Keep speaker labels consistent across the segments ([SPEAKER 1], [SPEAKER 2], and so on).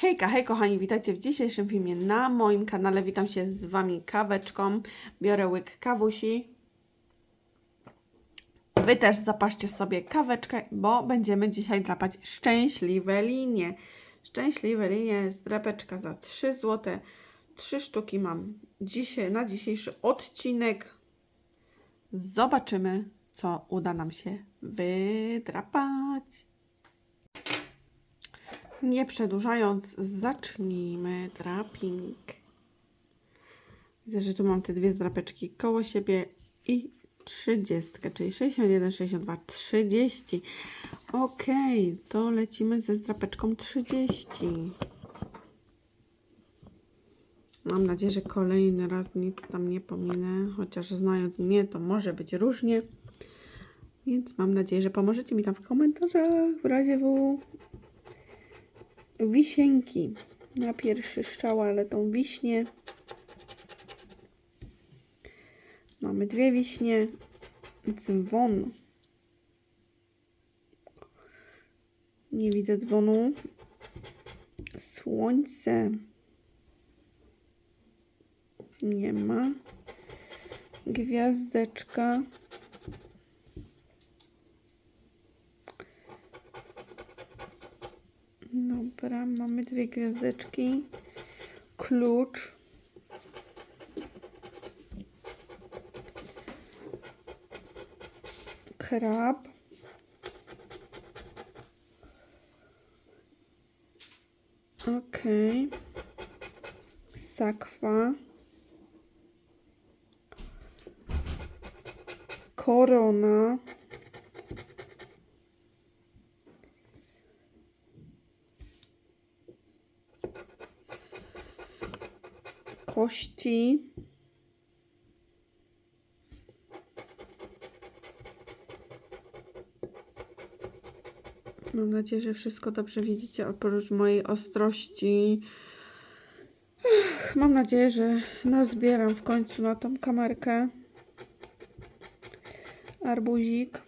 [SPEAKER 1] Hejka, hej kochani, witajcie w dzisiejszym filmie na moim kanale. Witam się z Wami kaweczką. Biorę łyk kawusi. Wy też zapaszcie sobie kaweczkę, bo będziemy dzisiaj drapać szczęśliwe linie. Szczęśliwe linie z drapeczka za 3 zł. Trzy sztuki mam dzisiaj, na dzisiejszy odcinek. Zobaczymy, co uda nam się wydrapać. Nie przedłużając, zacznijmy draping. Widzę, że tu mam te dwie zdrapeczki koło siebie i 30, czyli 61, 62, 30. Ok, to lecimy ze zdrapeczką 30. Mam nadzieję, że kolejny raz nic tam nie pominę, chociaż znając mnie, to może być różnie. Więc mam nadzieję, że pomożecie mi tam w komentarzach w razie W wisienki na pierwszy strzał, ale tą wiśnię. Mamy dwie wiśnie, dzwon. Nie widzę dzwonu. Słońce. Nie ma. Gwiazdeczka. Dobra, mamy dwie gwiazdeczki. Klucz. Krab. Ok. Sakwa. Korona. Kości. Mam nadzieję, że wszystko dobrze widzicie oprócz mojej ostrości. Mam nadzieję, że nazbieram w końcu na tą kamerkę. Arbuzik.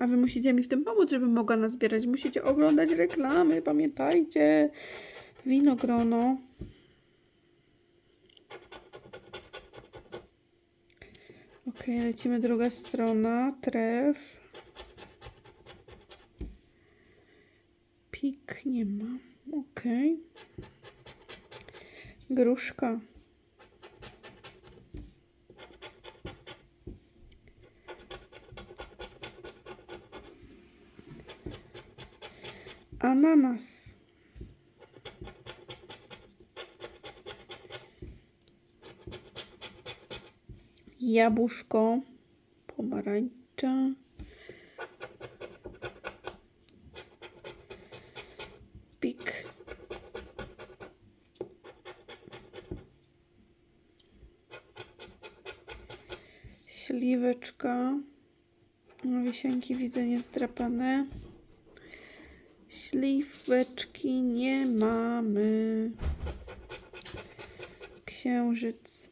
[SPEAKER 1] A wy musicie mi w tym pomóc, żebym mogła nazbierać. Musicie oglądać reklamy, pamiętajcie. Winogrono. Ok, lecimy druga strona. Tref. Pik nie ma. Ok. Gruszka. Ananas. Jabłuszko. Pomarańcza. Pik. Śliweczka. No, wisienki widzę niezdrapane. Śliweczki nie mamy. Księżyc.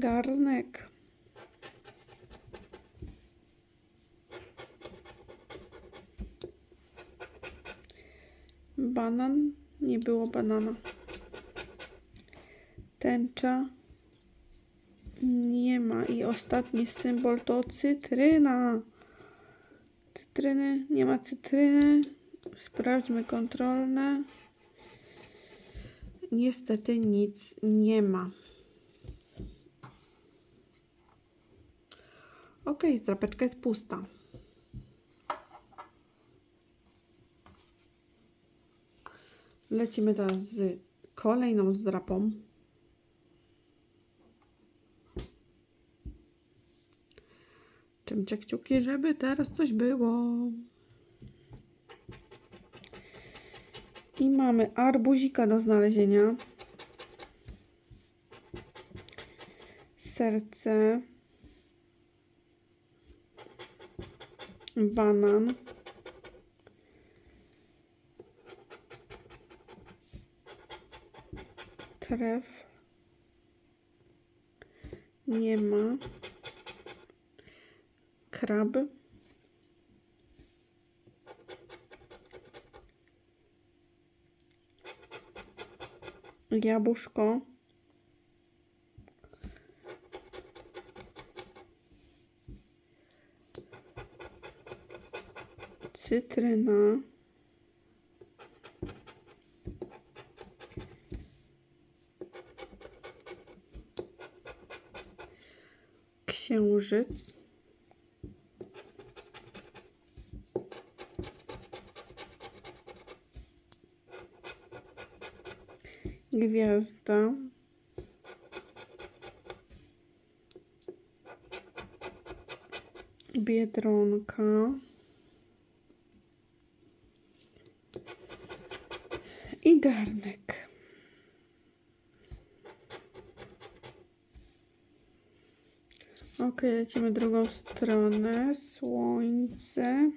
[SPEAKER 1] Garnek. Banan. Nie było banana. Tęcza. Nie ma. I ostatni symbol to cytryna. Cytryny. Nie ma cytryny. Sprawdźmy kontrolne. Niestety nic nie ma. Ok, zdrapeczka jest pusta. Lecimy teraz z kolejną zdrapą. Czymcie kciuki, żeby teraz coś było. I mamy arbuzika do znalezienia. Serce. banan. Krew. Nie ma. Krab. Jabłuszko. Cytryna, księżyc, gwiazda, biedronka, garnek. Ok, lecimy drugą stronę. Słońce.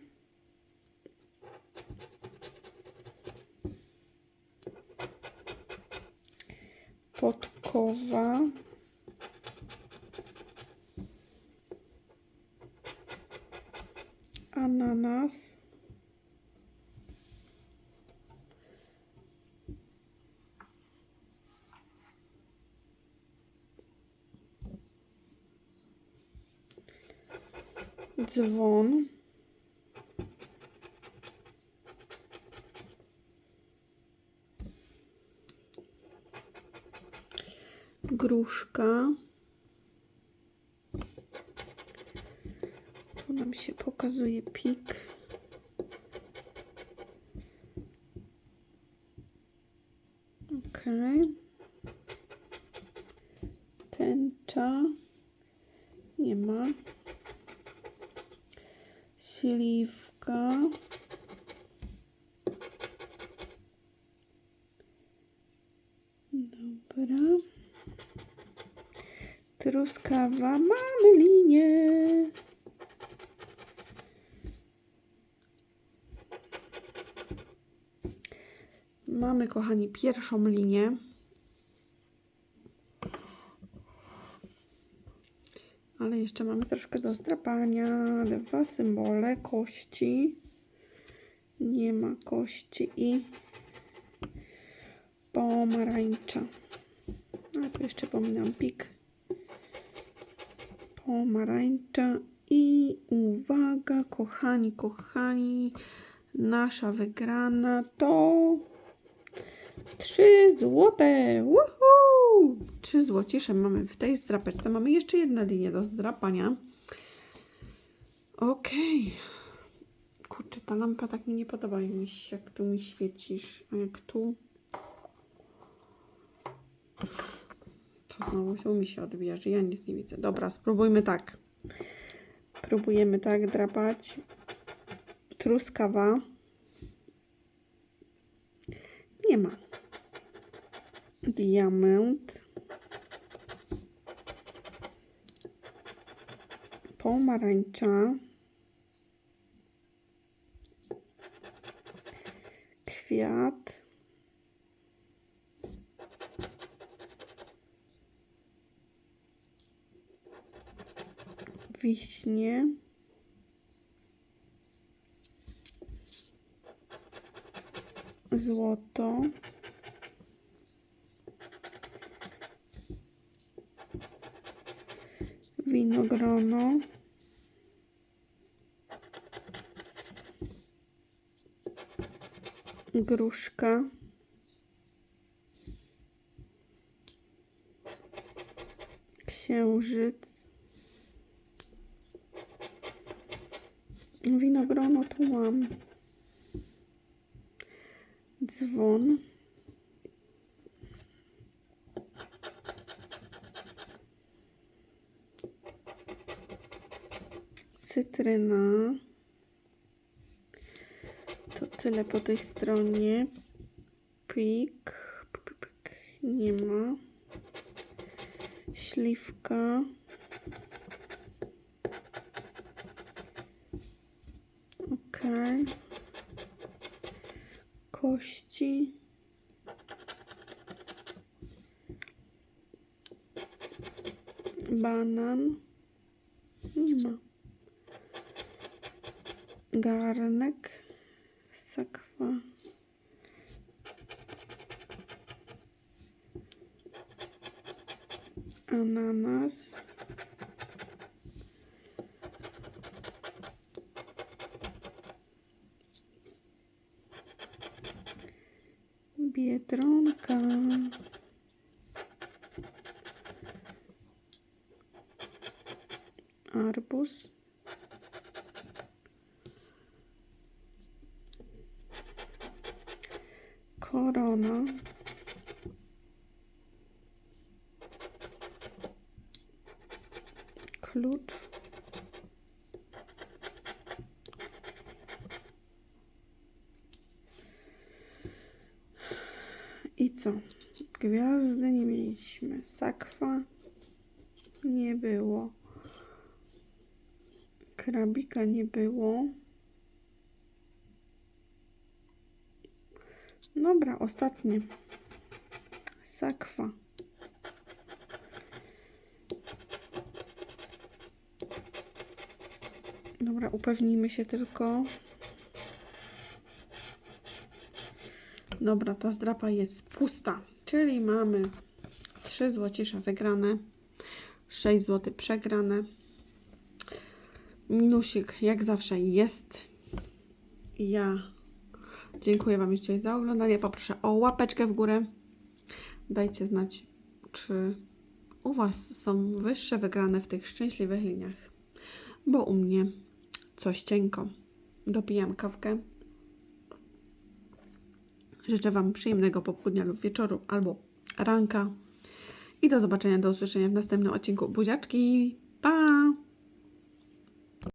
[SPEAKER 1] Podkowa. Ananas. Dzwon. Gruszka. Tu nam się pokazuje pik. Ok. Tęcza. Nie ma. Śliwka. Dobra. Truskawa. Mamy linię. Mamy, kochani, pierwszą linię. Ale jeszcze mamy troszkę do zdrapania. Dwa symbole kości. Nie ma kości i pomarańcza. A tu jeszcze pominam pik. Pomarańcza i uwaga, kochani, kochani, nasza wygrana to trzy złote. Woohoo! Trzy złocisze mamy w tej zdrapeczce. Mamy jeszcze jedną linię do zdrapania. Okej. Kurczę, ta lampka tak mi nie podoba, mi się, jak tu mi świecisz. A jak tu... To znowu mi się odbija, że ja nic nie widzę. Dobra, spróbujmy tak. Próbujemy tak drapać. Truskawa. Nie ma. Diament. Pomarańcza. Kwiat. Wiśnie. Złoto. Winogrono. Gruszka. Księżyc. Winogrono tu mam. Dzwon. Cytryna. To tyle po tej stronie. Pik, pik. Nie ma. Śliwka. Ok. Kości. Banan. Nie ma. Garnek. Sakwa. ananas, biedronka, arbuz, korona, klucz, i co? Gwiazdy nie mieliśmy, sakwa nie było, krabika nie było. Dobra, ostatnie. Sakwa. Dobra, upewnijmy się tylko. Dobra, ta zdrapa jest pusta, czyli mamy 3 złocisza wygrane, 6 zł przegrane. Minusik jak zawsze jest. Ja Dziękuję Wam jeszcze za oglądanie. Poproszę o łapeczkę w górę. Dajcie znać, czy u Was są wyższe wygrane w tych szczęśliwych liniach. Bo u mnie coś cienko. Dopijam kawkę. Życzę Wam przyjemnego popołudnia lub wieczoru albo ranka. I do zobaczenia, do usłyszenia w następnym odcinku. Buziaczki! Pa!